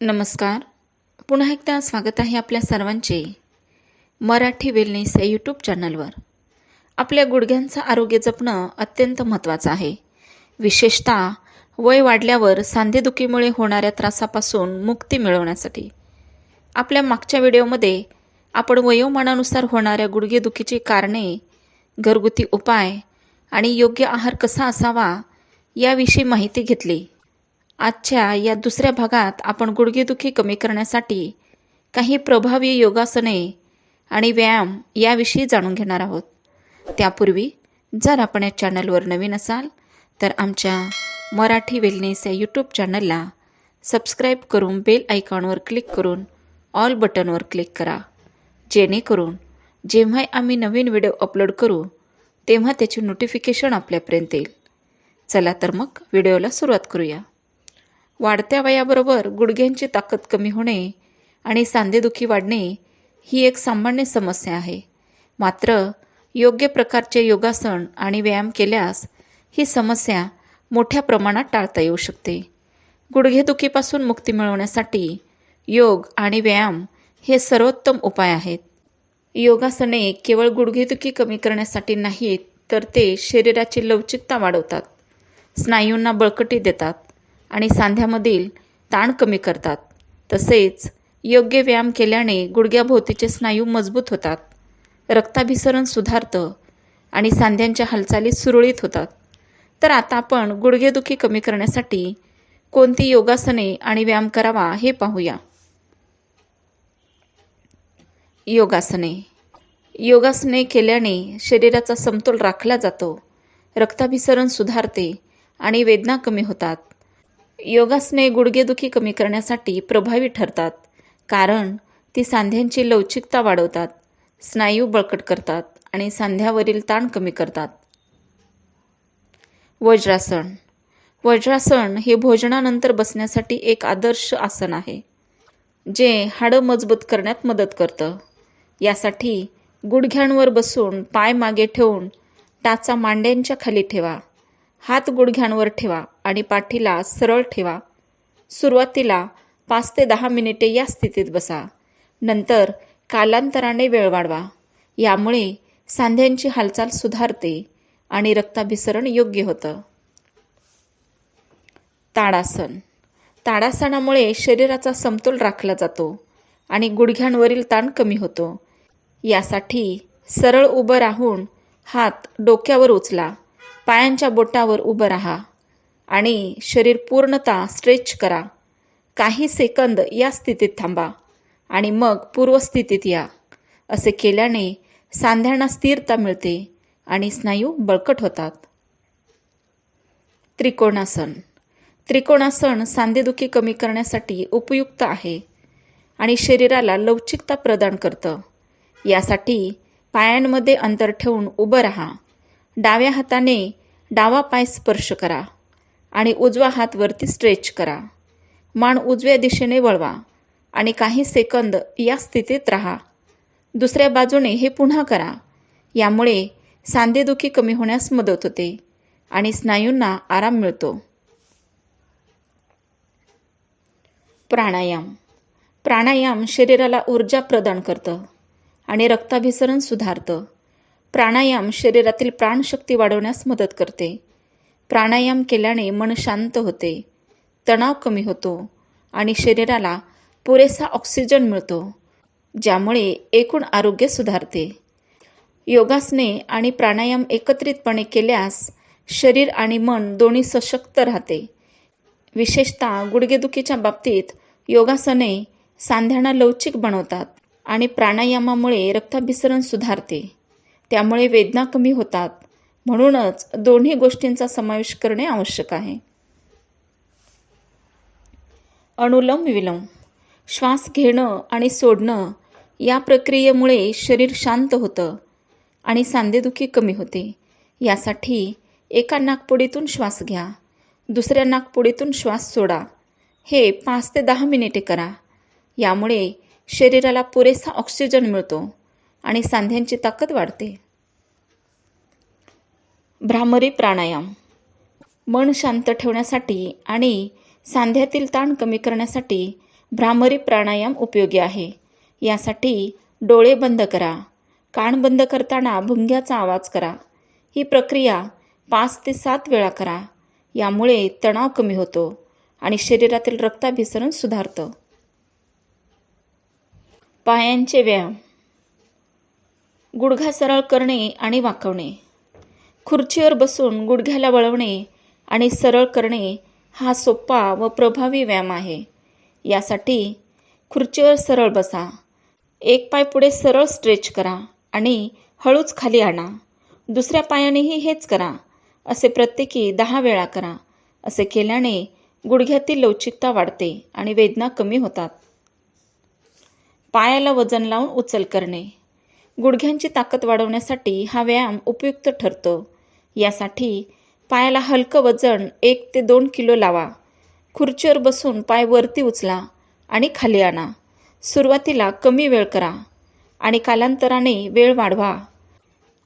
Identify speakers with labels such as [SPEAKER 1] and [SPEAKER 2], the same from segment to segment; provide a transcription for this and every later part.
[SPEAKER 1] नमस्कार. पुन्हा एकदा स्वागत आहे आपल्या सर्वांचे मराठी वेलनेस या यूट्यूब चॅनलवर आपल्या गुडघ्यांचं आरोग्य जपणं अत्यंत महत्त्वाचं आहे. विशेषतः वय वाढल्यावर सांधेदुखीमुळे होणाऱ्या त्रासापासून मुक्ती मिळवण्यासाठी. आपल्या मागच्या व्हिडिओमध्ये आपण वयोमानानुसार होणाऱ्या गुडघेदुखीची कारणे घरगुती उपाय आणि योग्य आहार कसा असावा याविषयी माहिती घेतली. आजच्या या दुसऱ्या भागात आपण गुडघेदुखी कमी करण्यासाठी काही प्रभावी योगासने आणि व्यायाम याविषयी जाणून घेणार आहोत. त्यापूर्वी जर आपण या चॅनलवर नवीन असाल तर आमच्या मराठी वेलनेस या यूट्यूब चॅनलला सबस्क्राईब करून बेल आयकॉनवर क्लिक करून ऑल बटनवर क्लिक करा. जेणेकरून जेव्हा आम्ही नवीन व्हिडिओ अपलोड करू तेव्हा त्याची नोटिफिकेशन आपल्यापर्यंत येईल. चला तर मग व्हिडिओला सुरुवात करूया. वाढत्या वयाबरोबर गुडघ्यांची ताकद कमी होणे आणि सांधेदुखी वाढणे ही एक सामान्य समस्या आहे. मात्र योग्य प्रकारचे योगासन आणि व्यायाम केल्यास ही समस्या मोठ्या प्रमाणात टाळता येऊ शकते. गुडघेदुखीपासून मुक्ती मिळवण्यासाठी योग आणि व्यायाम हे सर्वोत्तम उपाय आहेत. योगासने केवळ गुडघेदुखी कमी करण्यासाठी नाहीत तर ते शरीराची लवचिकता वाढवतात. स्नायूंना बळकटी देतात. आणि सांध्यामधील ताण कमी करतात. तसेच योग्य व्यायाम केल्याने गुडघ्याभोवतीचे स्नायू मजबूत होतात. रक्ताभिसरण सुधारतं आणि सांध्यांच्या हालचाली सुरळीत होतात. तर आता आपण गुडघेदुखी कमी करण्यासाठी कोणती योगासने आणि व्यायाम करावा हे पाहूया. योगासने. योगासने केल्याने शरीराचा समतोल राखला जातो. रक्ताभिसरण सुधारते आणि वेदना कमी होतात. योगासने गुडघेदुखी कमी करण्यासाठी प्रभावी ठरतात कारण ती सांध्यांची लवचिकता वाढवतात स्नायू बळकट करतात आणि सांध्यावरील ताण कमी करतात. वज्रासन. वज्रासन हे भोजनानंतर बसण्यासाठी एक आदर्श आसन आहे जे हाडं मजबूत करण्यात मदत करतं. यासाठी गुडघ्यांवर बसून पाय मागे ठेवून टाचा मांड्यांच्या खाली ठेवा. हात गुडघ्यांवर ठेवा आणि पाठीला सरळ ठेवा. सुरुवातीला पाच ते दहा मिनिटे या स्थितीत बसा. नंतर कालांतराने वेळ वाढवा. यामुळे सांध्यांची हालचाल सुधारते आणि रक्ताभिसरण योग्य होतं. ताडासन. ताडासनामुळे शरीराचा समतोल राखला जातो आणि गुडघ्यांवरील ताण कमी होतो. यासाठी सरळ उभं राहून हात डोक्यावर उचला. पायांच्या बोटावर उभं राहा आणि शरीर पूर्णतः स्ट्रेच करा. काही सेकंद या स्थितीत थांबा आणि मग पूर्वस्थितीत या. असे केल्याने सांध्यांना स्थिरता मिळते आणि स्नायू बळकट होतात. त्रिकोणासन. त्रिकोणासन सांधेदुखी कमी करण्यासाठी उपयुक्त आहे आणि शरीराला लवचिकता प्रदान करतं. यासाठी पायांमध्ये अंतर ठेवून उभं राहा. डाव्या हाताने डावा पाय स्पर्श करा आणि उजवा हात वरती स्ट्रेच करा. मान उजव्या दिशेने वळवा आणि काही सेकंद या स्थितीत राहा. दुसऱ्या बाजूने हे पुन्हा करा. यामुळे सांधेदुखी कमी होण्यास मदत होते आणि स्नायूंना आराम मिळतो. प्राणायाम. प्राणायाम शरीराला ऊर्जा प्रदान करतं आणि रक्ताभिसरण सुधारतं. प्राणायाम शरीरातील प्राणशक्ती वाढवण्यास मदत करते. प्राणायाम केल्याने मन शांत होते तणाव कमी होतो आणि शरीराला पुरेसा ऑक्सिजन मिळतो ज्यामुळे एकूण आरोग्य सुधारते. योगासने आणि प्राणायाम एकत्रितपणे केल्यास शरीर आणि मन दोन्ही सशक्त राहते. विशेषतः गुडघेदुखीच्या बाबतीत योगासने सांध्यांना लवचिक बनवतात आणि प्राणायामामुळे रक्ताभिसरण सुधारते. त्यामुळे वेदना कमी होतात. म्हणूनच दोन्ही गोष्टींचा समावेश करणे आवश्यक आहे. अनुलंब विलंब श्वास घेणं आणि सोडणं या प्रक्रियेमुळे शरीर शांत होतं आणि सांधेदुखी कमी होते. यासाठी एका नाकपुडीतून श्वास घ्या. दुसऱ्या नाकपुडीतून श्वास सोडा. हे पाच ते दहा मिनिटे करा. यामुळे शरीराला पुरेसा ऑक्सिजन मिळतो. आणि सांध्यांची ताकद वाढते. भ्रामरी प्राणायाम. मन शांत ठेवण्यासाठी आणि सांध्यातील ताण कमी करण्यासाठी भ्रामरी प्राणायाम उपयोगी आहे. यासाठी डोळे बंद करा. कान बंद करताना भुंग्याचा आवाज करा. ही प्रक्रिया पाच ते सात वेळा करा. यामुळे तणाव कमी होतो आणि शरीरातील रक्ताभिसरण सुधारतं. पायांचे व्यायाम. गुडघा सरळ करणे आणि वाकवणे. खुर्चीवर बसून गुडघ्याला वळवणे आणि सरळ करणे हा सोपा व प्रभावी व्यायाम आहे. यासाठी खुर्चीवर सरळ बसा. एक पाय पुढे सरळ स्ट्रेच करा आणि हळूच खाली आणा. दुसऱ्या पायानेही हेच करा. असे प्रत्येकी दहा वेळा करा. असे केल्याने गुडघ्यातील लवचिकता वाढते आणि वेदना कमी होतात. पायाला वजन लावून उचल करणे. गुडघ्यांची ताकद वाढवण्यासाठी हा व्यायाम उपयुक्त ठरतो. यासाठी पायाला हलकं वजन एक ते दोन किलो लावा. खुर्चीवर बसून पाय वरती उचला आणि खाली आणा. सुरुवातीला कमी वेळ करा आणि कालांतराने वेळ वाढवा.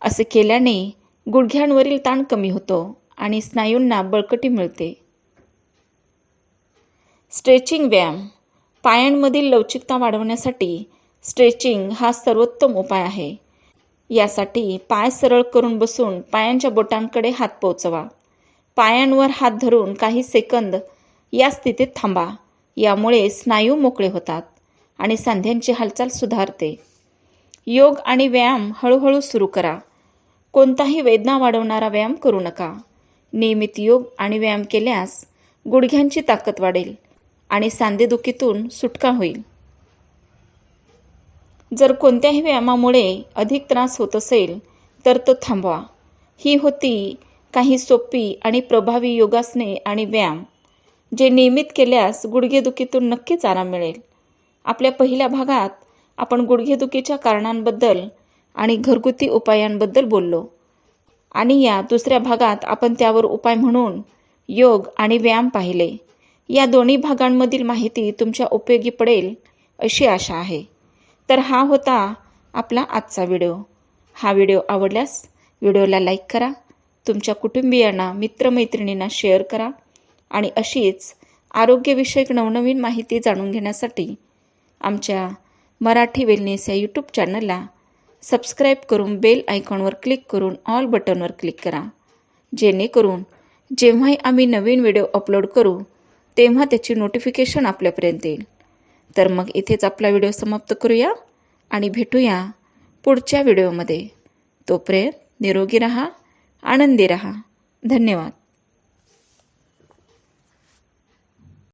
[SPEAKER 1] असे केल्याने गुडघ्यांवरील ताण कमी होतो आणि स्नायूंना बळकटी मिळते. स्ट्रेचिंग व्यायाम. पायांमधील लवचिकता वाढवण्यासाठी स्ट्रेचिंग हा सर्वोत्तम उपाय आहे. यासाठी पाय सरळ करून बसून पायांच्या बोटांकडे हात पोचवा पायांवर हात धरून काही सेकंद या स्थितीत थांबा. यामुळे स्नायू मोकळे होतात आणि सांध्यांची हालचाल सुधारते. योग आणि व्यायाम हळूहळू सुरू करा. कोणताही वेदना वाढवणारा व्यायाम करू नका. नियमित योग आणि व्यायाम केल्यास गुडघ्यांची ताकद वाढेल आणि सांधेदुखीतून सुटका होईल. जर कोणत्याही व्यायामामुळे अधिक त्रास होत असेल तर तो थांबवा. ही होती काही सोपी आणि प्रभावी योगासने आणि व्यायाम जे नियमित केल्यास गुडघेदुखीतून नक्कीच आराम मिळेल. आपल्या पहिल्या भागात आपण गुडघेदुखीच्या कारणांबद्दल आणि घरगुती उपायांबद्दल बोललो आणि या दुसऱ्या भागात आपण त्यावर उपाय म्हणून योग आणि व्यायाम पाहिले. या दोन्ही भागांमधील माहिती तुमच्या उपयोगी पडेल अशी आशा आहे. तर हा होता आपला आजचा व्हिडिओ. हा व्हिडिओ आवडल्यास व्हिडिओला लाईक करा तुमच्या कुटुंबियांना मित्रमैत्रिणींना शेअर करा आणि अशीच आरोग्यविषयक नवनवीन माहिती जाणून घेण्यासाठी आमच्या मराठी वेलनेस या यूट्यूब चॅनलला सबस्क्राईब करून बेल आयकॉनवर क्लिक करून ऑल बटनवर क्लिक करा. जेणेकरून जेव्हाही आम्ही नवीन व्हिडिओ अपलोड करू तेव्हा त्याची नोटिफिकेशन आपल्यापर्यंत येईल. तर मग इथेच आपला व्हिडिओ समाप्त करूया आणि भेटूया पुढच्या व्हिडिओमध्ये. तोपर्यंत निरोगी रहा आनंदी रहा. धन्यवाद.